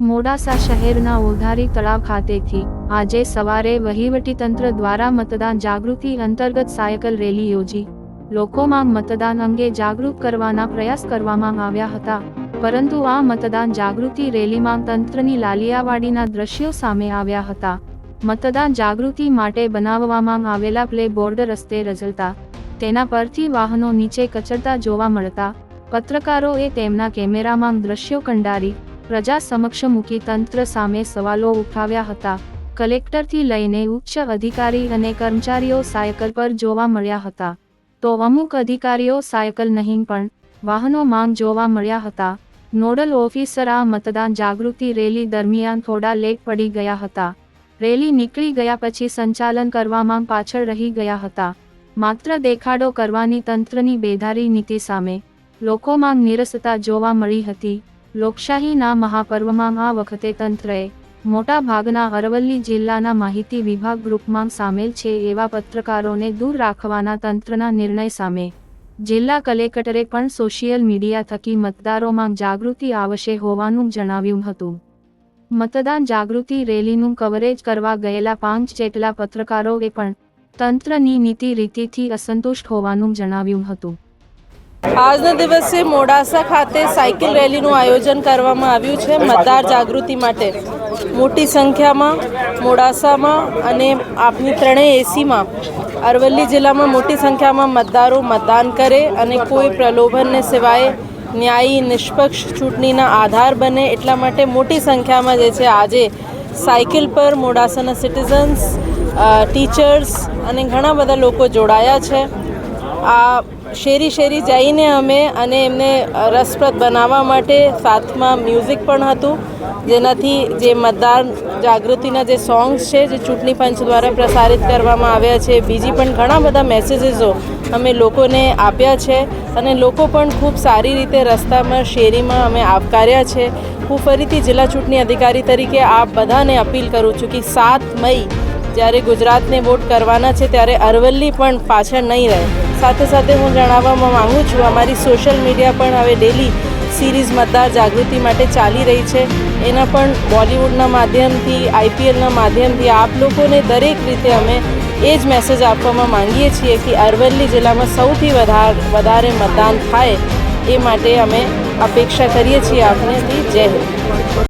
મોડાસા શહેરના ઓધારી તળાવ ખાતેથી આજે સવારે વહીવટીતંત્ર દ્વારા મતદાન જાગૃતિ અંતર્ગત સાયકલ રેલી યોજી. લોકોમાં મતદાન અંગે જાગૃત કરવાના પ્રયાસ કરવામાં આવ્યા હતા, પરંતુ આ મતદાન જાગૃતિ રેલીમાં તંત્રની લાલિયાવાડીના દ્રશ્યો સામે આવ્યા હતા. મતદાન જાગૃતિ માટે બનાવવામાં આવેલા પ્લે બોર્ડ રસ્તે રજલતા તેના પરથી વાહનો નીચે કચડતા જોવા મળતા, પત્રકારોએ તેમના કેમેરામાં દ્રશ્યો કંડારી પ્રજા સમક્ષ મૂકી તંત્ર સામે સવાલો ઉઠાવ્યા હતા. કલેક્ટરથી લઈને ઉચ્ચ અધિકારી અને કર્મચારીઓ સાયકલ પર જોવા મળ્યા હતા. તો અમુક અધિકારીઓ સાયકલ નહીં પણ વાહનો માંગ જોવા મળ્યા હતા. નોડલ ઓફિસર આ મતદાન જાગૃતિ રેલી દરમિયાન થોડા લેટ પડી ગયા હતા. રેલી નીકળી ગયા પછી સંચાલન કરવામાં પાછળ રહી ગયા હતા. માત્ર દેખાડો કરવાની તંત્રની બેધારી નીતિ સામે લોકોમાં નિરસતા જોવા મળી હતી. લોકશાહીના મહાપર્વમાં આ વખતે તંત્રએ મોટા ભાગના અરવલ્લી જિલ્લાના માહિતી વિભાગ ગ્રુપમાં સામેલ છે એવા પત્રકારોને દૂર રાખવાના તંત્રના નિર્ણય સામે. જિલ્લા કલેક્ટરે પણ સોશિયલ મીડિયા થકી મતદારોમાં જાગૃતિ આવશે હોવાનું જણાવ્યું હતું. મતદાન જાગૃતિ રેલીનું કવરેજ કરવા ગયેલા પાંચ જેટલા પત્રકારોએ પણ તંત્રની નીતિ રીતિથી અસંતુષ્ટ હોવાનું જણાવ્યું હતું. આજના દિવસે મોડાસા ખાતે સાયકલ રેલીનું આયોજન કરવામાં આવ્યું છે મતદાર જાગૃતિ માટે. મોટી સંખ્યામાં મોડાસામાં અને આપની ત્રણેય એસીમાં અરવલ્લી જિલ્લામાં મોટી સંખ્યામાં મતદારો મતદાન કરે અને કોઈ પ્રલોભનને સિવાય ન્યાયી નિષ્પક્ષ ચૂંટણીના આધાર બને એટલા માટે મોટી સંખ્યામાં જે છે આજે સાયકલ પર મોડાસાના સિટીઝન્સ ટીચર્સ અને ઘણા બધા લોકો જોડાયા છે. આ શેરી શેરી જઈને અમે અને એમને રસપ્રદ બનાવવા માટે સાથમાં મ્યુઝિક પણ હતું. જેનાથી જે મતદાર જાગૃતિના જે સોંગ્સ છે, જે ચૂંટણી પંચ દ્વારા પ્રસારિત કરવામાં આવ્યા છે, બીજી પણ ઘણા બધા મેસેજીસો અમે લોકોને આપ્યા છે અને લોકો પણ ખૂબ સારી રીતે રસ્તામાં, શેરીમાં અમે આવકાર્યા છે. હું ફરીથી જિલ્લા ચૂંટણી અધિકારી તરીકે આપ બધાને અપીલ કરું છું કે સાત મઈ જ્યારે ગુજરાતને વોટ કરવાના છે ત્યારે અરવલ્લી પણ પાછળ નહીં રહે. સાથે સાથે હું જણાવવામાં માગું છું, અમારી સોશિયલ મીડિયા પણ હવે ડેલી સિરીઝ મતદાર જાગૃતિ માટે ચાલી રહી છે. એના પણ બોલિવૂડના માધ્યમથી, આઈપીએલના માધ્યમથી આપ લોકોને દરેક રીતે અમે એ જ મેસેજ આપવામાં માંગીએ છીએ કે અરવલ્લી જિલ્લામાં સૌથી વધારે વધારે મતદાન થાય એ માટે અમે અપેક્ષા કરીએ છીએ આપનેથી જય હિન્દ.